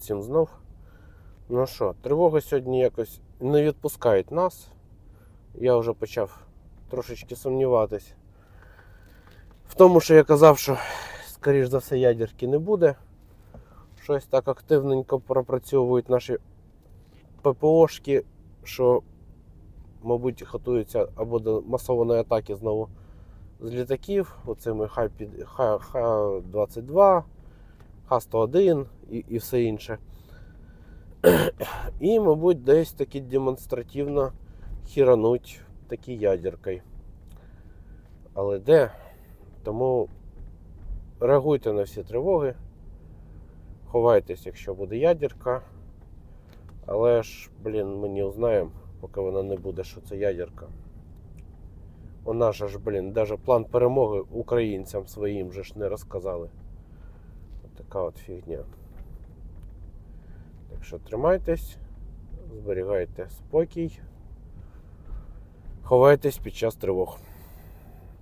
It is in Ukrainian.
Всім знов. Ну що, тривога сьогодні якось не відпускають нас. Я вже почав трошечки сумніватись в тому, що я казав, що, скоріш за все, ядерки не буде. Щось так активненько пропрацьовують наші ППОшки, що, мабуть, готуються або до масованої атаки знову з літаків, оцими Х-22, Х-101 і, і все інше. І, мабуть, десь таки демонстративно хірануть такі ядеркою. Але де? Тому реагуйте на всі тривоги. Ховайтесь, якщо буде ядерка. Але ж, блін, ми не узнаємо, поки вона не буде, що це ядерка. Же ж, блін, навіть план перемоги українцям своїм же ж не розказали. От така от фігня. Що тримайтесь, зберігайте спокій, ховайтесь під час тривог.